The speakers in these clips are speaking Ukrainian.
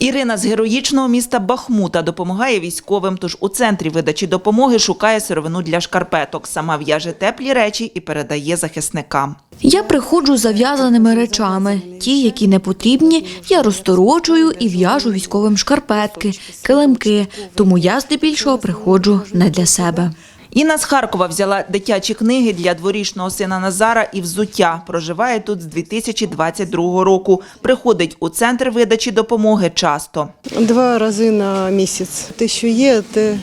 Ірина з героїчного міста Бахмута допомагає військовим. Тож у центрі видачі допомоги шукає сировину для шкарпеток. Сама в'яже теплі речі і передає захисникам. Я приходжу зав'язаними речами. Ті, які не потрібні, я розторочую і в'яжу військовим шкарпетки, килимки. Тому я здебільшого приходжу не для себе. Інна з Харкова взяла дитячі книги для дворічного сина Назара і взуття. Проживає тут з 2022 року. Приходить у центр видачі допомоги часто. Два рази на місяць. Те, що є, те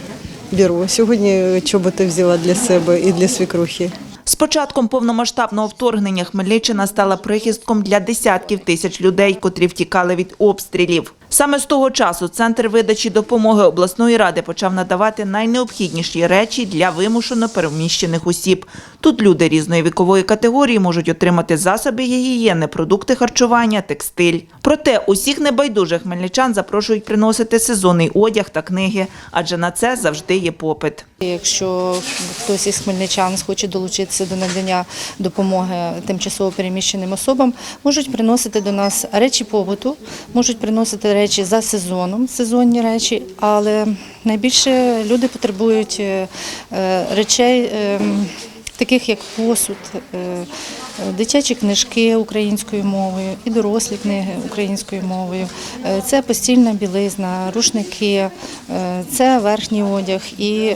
беру. Сьогодні чоботи взяла для себе і для свікрухи. З початком повномасштабного вторгнення Хмельниччина стала прихистком для десятків тисяч людей, котрі втікали від обстрілів. Саме з того часу центр видачі допомоги обласної ради почав надавати найнеобхідніші речі для вимушено переміщених осіб. Тут люди різної вікової категорії можуть отримати засоби гігієни, продукти харчування, текстиль. Проте усіх небайдужих хмельничан запрошують приносити сезонний одяг та книги, адже на це завжди є попит. Якщо хтось із хмельничан схоче долучитися до надання допомоги тимчасово переміщеним особам, можуть приносити до нас речі побуту, можуть приносити речі за сезоном, сезонні речі, але найбільше люди потребують е, е, речей. Таких як посуд, е, дитячі книжки українською мовою і дорослі книги українською мовою. Е, Це постільна білизна, рушники, е, це верхній одяг і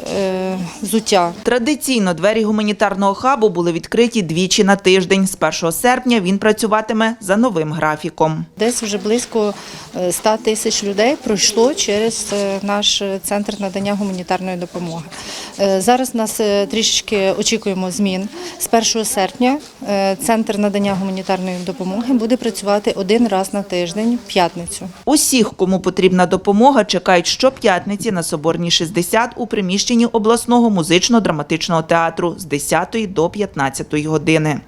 взуття. Традиційно двері гуманітарного хабу були відкриті двічі на тиждень. З 1 серпня він працюватиме за новим графіком. Десь вже близько е, 100 тисяч людей пройшло через наш центр надання гуманітарної допомоги. Е, Зараз нас е, трішечки очікуємо змін. З 1 серпня е, центр надання гуманітарної допомоги буде працювати один раз на тиждень п'ятницю. Усіх, кому потрібна допомога, чекають щоп'ятниці на Соборній 60 у приміщенні обласного музично-драматичного театру з 10 до 15 години.